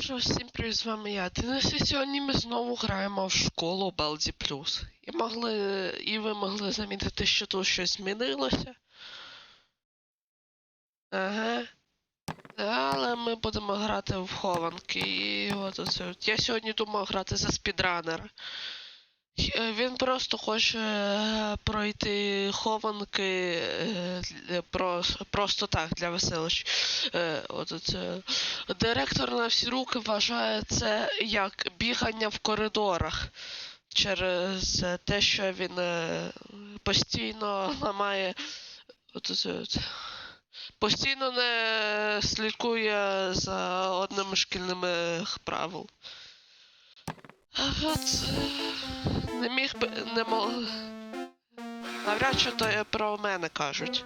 Що, всім привіт, з вами я. Денис, і сьогодні ми знову граємо в школу Балді Плюс. І могли. І ви могли замітити, що тут щось змінилося. Ага. Але ми будемо грати в хованки. І от оце. Я сьогодні думав грати за спідранера. Е, Він просто хоче е, пройти хованки е, просто так для це. Директор на всі руки вважає це як бігання в коридорах через те, що він постійно ламає. Постійно не слідкує за одними шкільними правил. Ага, не міг би не мог. Навряд чи то про мене кажуть.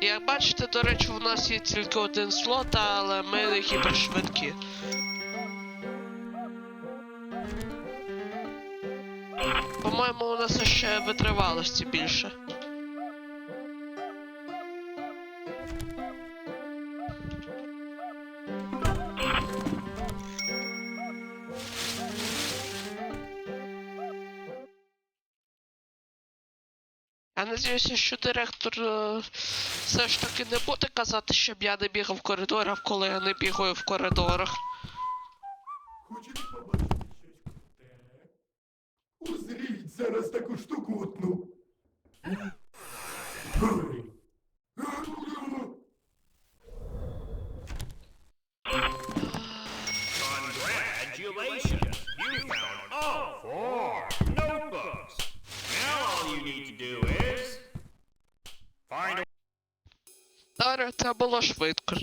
Як бачите, до речі, у нас є тільки один слот, але ми гіпершвидкі. По-моєму, у нас ще витривалості більше. Надіюся, що директор е, все ж таки не буде казати, щоб я не бігав в коридорах, коли я не бігаю в коридорах. 4 це було швидко.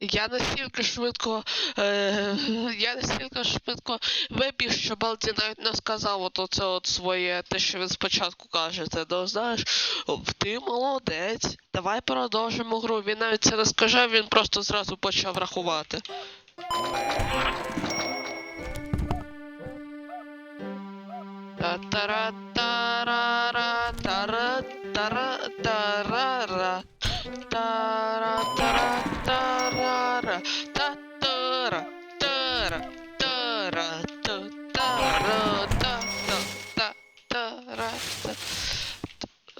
Я настільки швидко, е, я настільки швидко вибіг, що Балді навіть не сказав от оце от своє, те, що він спочатку каже, ти ну, знаєш, ти молодець давай продовжимо гру. Він навіть це не скаже, він просто зразу почав рахувати. Та-тара-тара-ра, тара-тара-тара-ра, тара-тара-тара-ра, та-тара-тара-тара, та-тара-та-та-та-тара-та.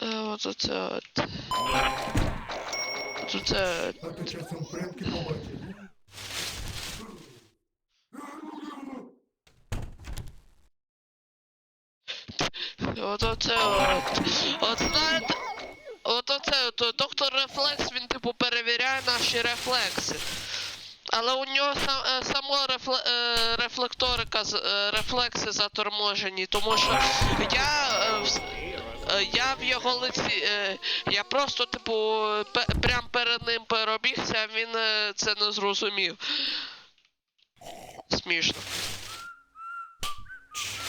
Оце от. От оце от. А то часом предки побачили. От оце от. От знаєте. От оце от доктор Рефлекс, він типу перевіряє наші рефлекси. Але у нього сам, е, само рефле, е, рефлекторика, е, рефлекси заторможені, тому що я. Е, я в його лиці. Е, я просто, типу, прям перед ним перебігся, а він е, це не зрозумів. Смішно.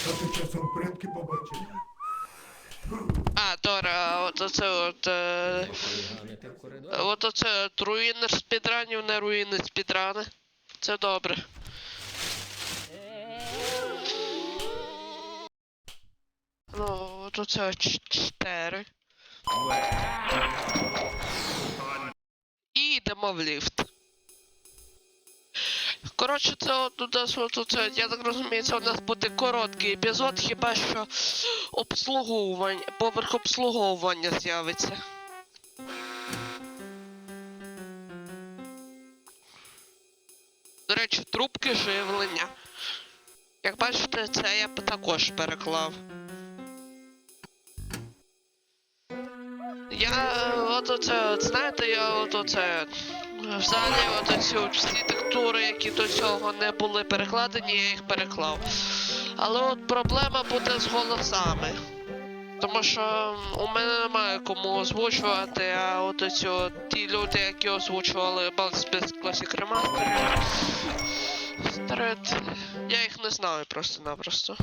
А часом предки побачили. А, от оце от. Е, от оце от руїни спідранів, не руїни спідрани. Це добре. Ну, от ч- чотири. І йдемо в ліфт. Коротше, це от у нас оце, я так розумію, це у нас буде короткий епізод, хіба що обслуговування, поверх обслуговування з'явиться. До речі, трубки живлення. Як бачите, це я б також переклав. Я е, от оце, от, знаєте, я от оце. Взагалі, от оці от всі текстури, які до цього не були перекладені, я їх переклав. Але от проблема буде з голосами. Тому що у мене немає кому озвучувати, а от оці от ті люди, які озвучували Balls без Classic Remaster, я їх не знаю просто-напросто.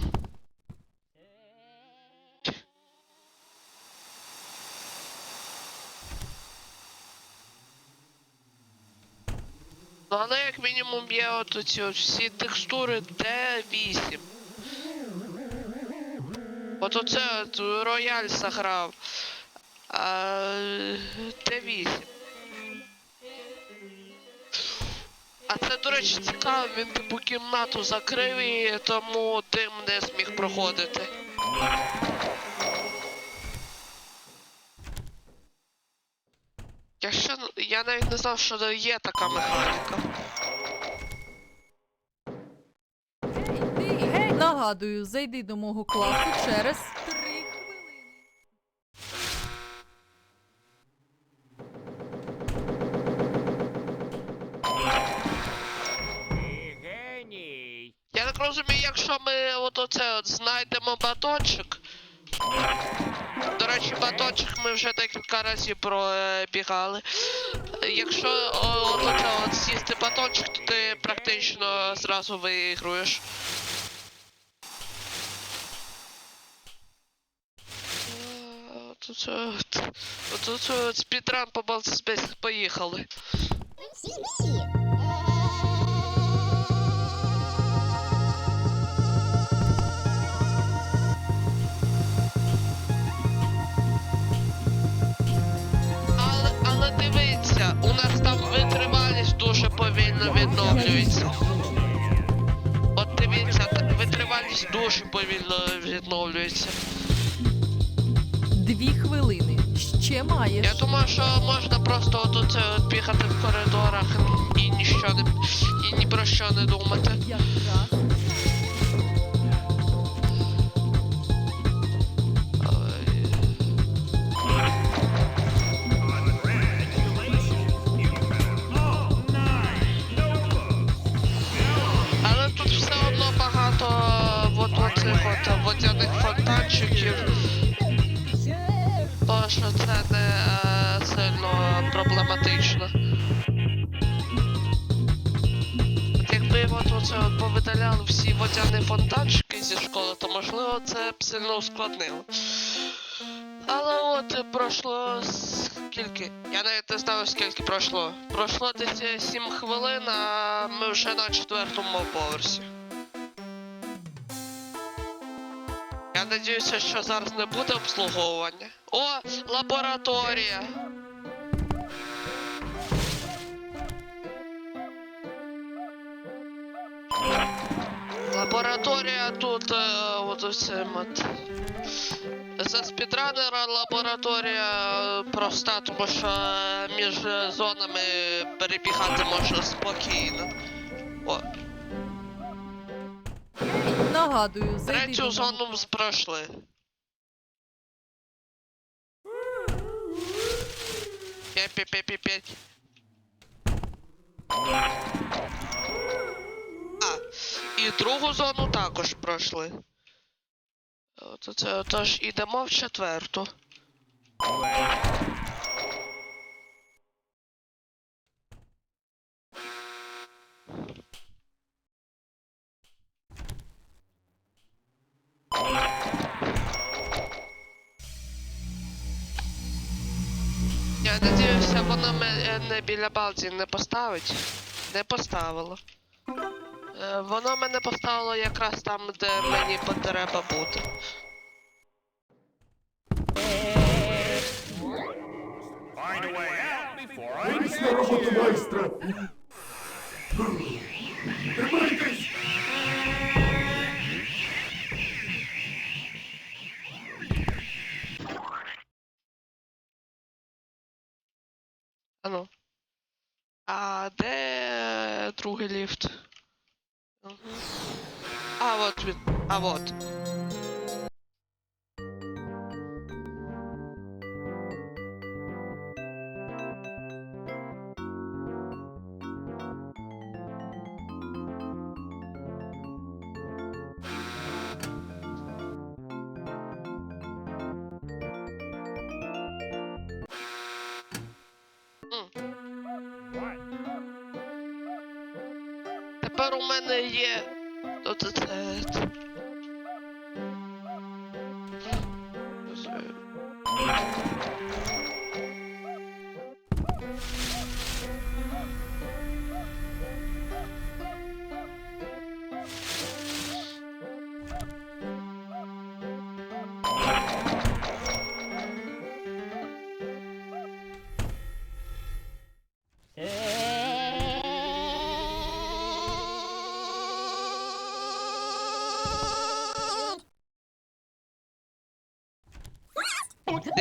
Ну, але як мінімум є от ці от всі текстури D8. От оце от рояль заграв. А, D8. А це, до речі, цікаво, він типу кімнату закрив і тому дим не зміг проходити. Я ще н- я навіть не знав, що є така механіка. Нагадую, зайди до мого класу через три хвилини. Я так розумію, якщо ми от оце от знайдемо батончик. Речі, батончик ми вже декілька разів пробігали. Якщо от сісти батончик, то ти практично зразу. От оце от спідран по Балцеспейс поїхали. Відновлюється. От дивіться, витривалість дуже повільно відновлюється. Дві хвилини. Ще маєш. Я думаю, що можна просто отут бігати в коридорах і ніщо не і ні про що не думати. Якраз. То що це не е, сильно проблематично. Якби от оце повидаляли всі водяні фонтанчики зі школи, то можливо це б сильно ускладнило. Але от е, пройшло скільки? Я навіть не знаю скільки пройшло. Пройшло десь е, 7 хвилин, а ми вже на четвертому поверсі. Я надіюся, що зараз не буде обслуговування. О, лабораторія! Лабораторія тут е, от оцим от. За спідранера лабораторія проста, тому що між зонами перебігати можна спокійно. О, Нагадую, зайди третю до зону пройшли. П'ять, п'ять, п'ять, п'ять, п'ять. А, і другу зону також пройшли. От це тож ідемо в четверту. Біля балді не поставить. Не поставило. Е, Воно мене поставило якраз там, де мені потреба бути. Find a way out before I де другий ліфт? Мгм. А, от він. А от. Тепер у мене є. Це.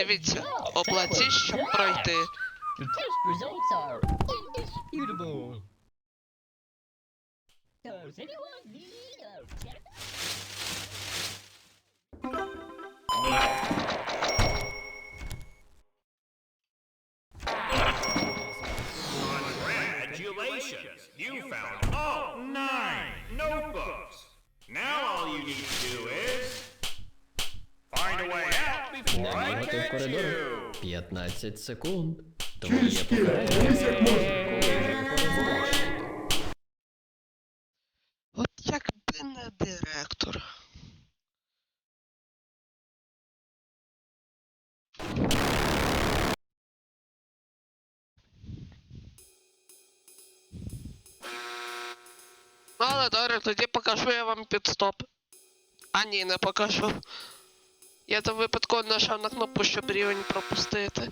Дивіться, оплатіть, щоб пройти. The test results are indisputable. Does anyone need a check? Congratulations! You found all nine notebooks. Now all you need to do is find a way before в catch коридор. 15 секунд. Твоє покарання. От якби не директор. Ну, але добре, тоді покажу я вам підстоп. А ні, не покажу. Я там випадково нажав на кнопку, щоб рівень пропустити.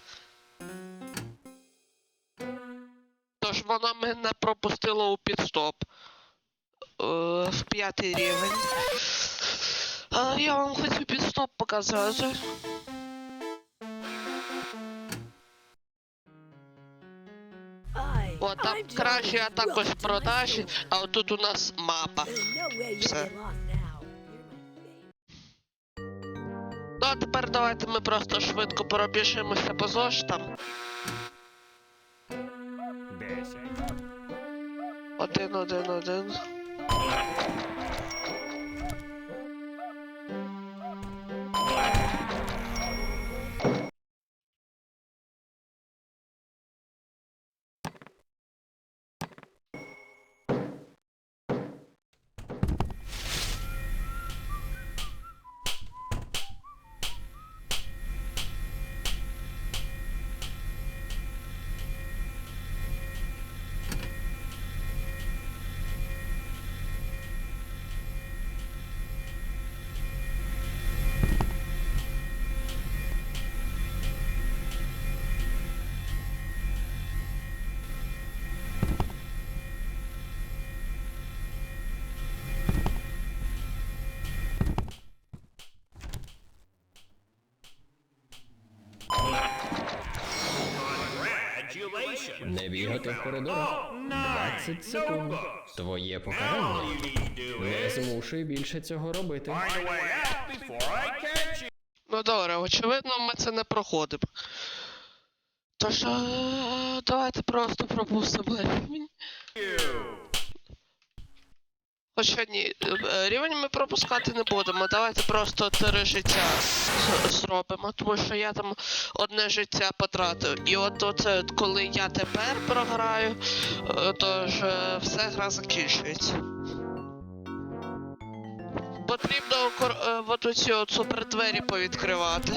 Тож воно мене пропустило у підстоп. Е, в п'ятий рівень. А я вам хочу підстоп показати. О, там краще, а також продажі, а отут у нас мапа. Все. А тепер давайте ми просто швидко пробіжимося по зоштам. Один, один, один. Не бігати в коридорах. All 20 секунд. Твоє покарання. Не змушуй більше цього робити. Ну добре, очевидно, ми це не проходимо. Тож, давайте просто пропустимо. Хоча ні, е, рівень ми пропускати не будемо. Давайте просто три життя зробимо, тому що я там одне життя потратив. І от оце, коли я тепер програю, е, то ж е, все гра закінчується. Потрібно е, от оці от супердвері повідкривати.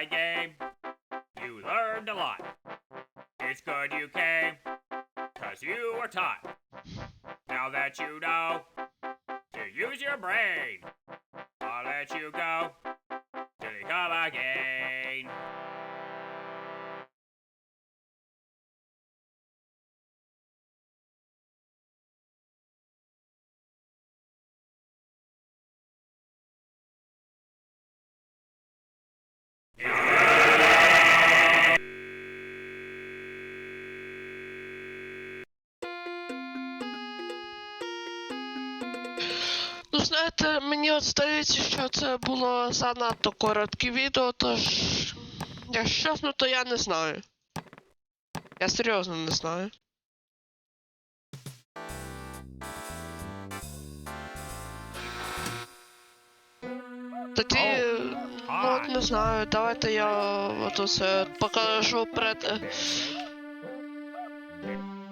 My game. You learned a lot. It's good you came, cause you were taught. Now that you know to use your brain, I'll let you go till you come again. Мені здається, що це було занадто коротке відео, тож. Якщо чесно, то я не знаю. Я серйозно не знаю. Тоді, ну не знаю, давайте я от усе покажу пред.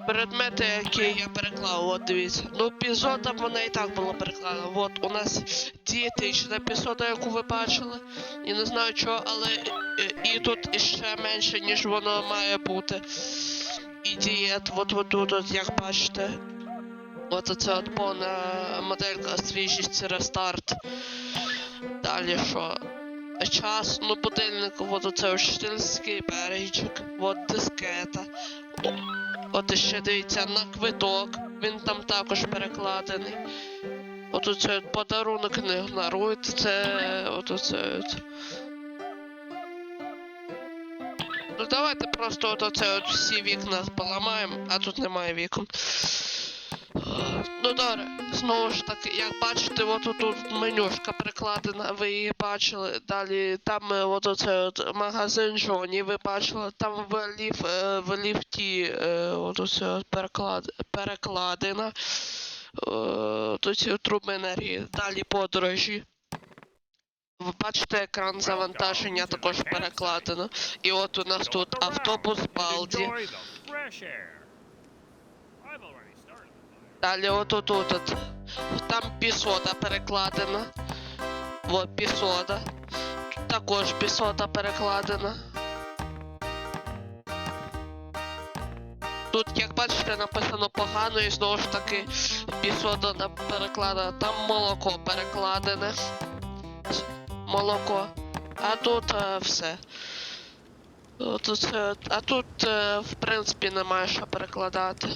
Предмети, які я переклав, от дивіться. Ну, пізота вона і так була перекладена. От у нас дієтична пізота, яку ви бачили. І не знаю чого, але е, і тут іще менше, ніж воно має бути. І дієт, от от тут, от, як бачите. От оце от повна моделька свіжість рестарт. Далі що? Час, ну будильник, от оце учительський перечик, от дискета. От ще дивіться на квиток, він там також перекладений. От оце подарунок не ігноруйте, це от оце. Ну давайте просто от оце от всі вікна поламаємо, а тут немає вікон. Ну добре, знову ж таки, як бачите, от тут менюшка прикладена, ви її бачили. Далі там е, от оце от магазин Жоні, ви бачили, там в, ліф, е, в ліфті е, от оце от переклад, перекладена. Е, Тут труби енергії, далі подорожі. Ви бачите, екран завантаження також перекладено. І от у нас тут автобус Балді. Далі отут от, от. Там пісода перекладена. Пісода. Тут також пісода перекладена. Тут, як бачите, написано погано і знову ж таки пісода на- перекладена. Там молоко перекладене. Молоко. А тут е, все. Тут, е, а тут, е, в принципі, немає що перекладати.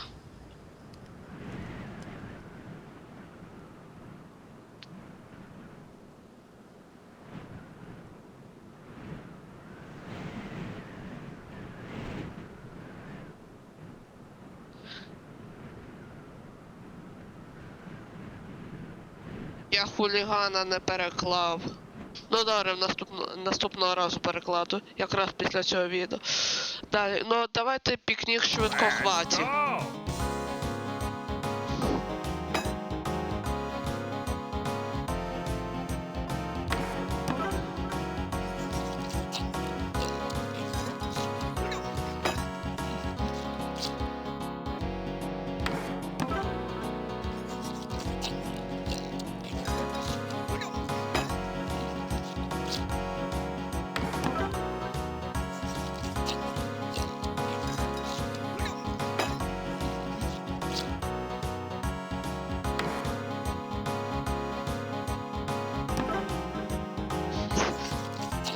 Я хулігана не переклав. Ну добре, наступного наступного разу перекладу, якраз після цього відео. Далі, ну давайте пікнік швидко хваті.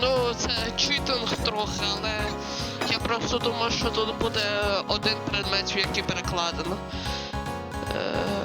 Ну, це читинг трохи, але я просто думав, що тут буде один предмет, в який перекладено. Е,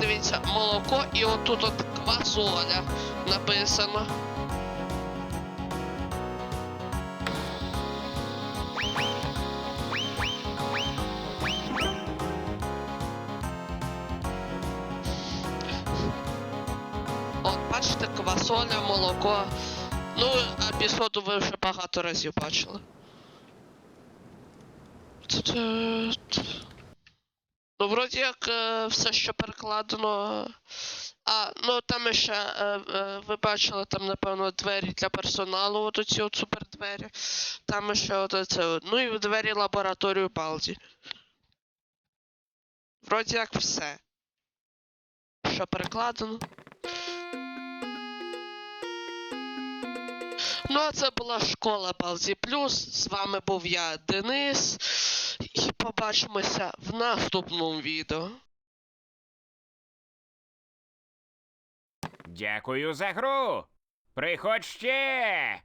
О, подивіться, молоко і отут от квасоля написано. От, бачите, квасоля, молоко. Ну, а пісоду ви вже багато разів бачили. Ну, вроді як е, все, що перекладено. А, ну там ще е, е, ви бачили там, напевно, двері для персоналу, от оці от супердвері. Там ще от це. Ну і двері лабораторію Балді. Вроді як все. Що перекладено. Ну, а це була школа Балзі Плюс. З вами був я, Денис. Побачимося в наступному відео. Дякую за гру. Приходь ще.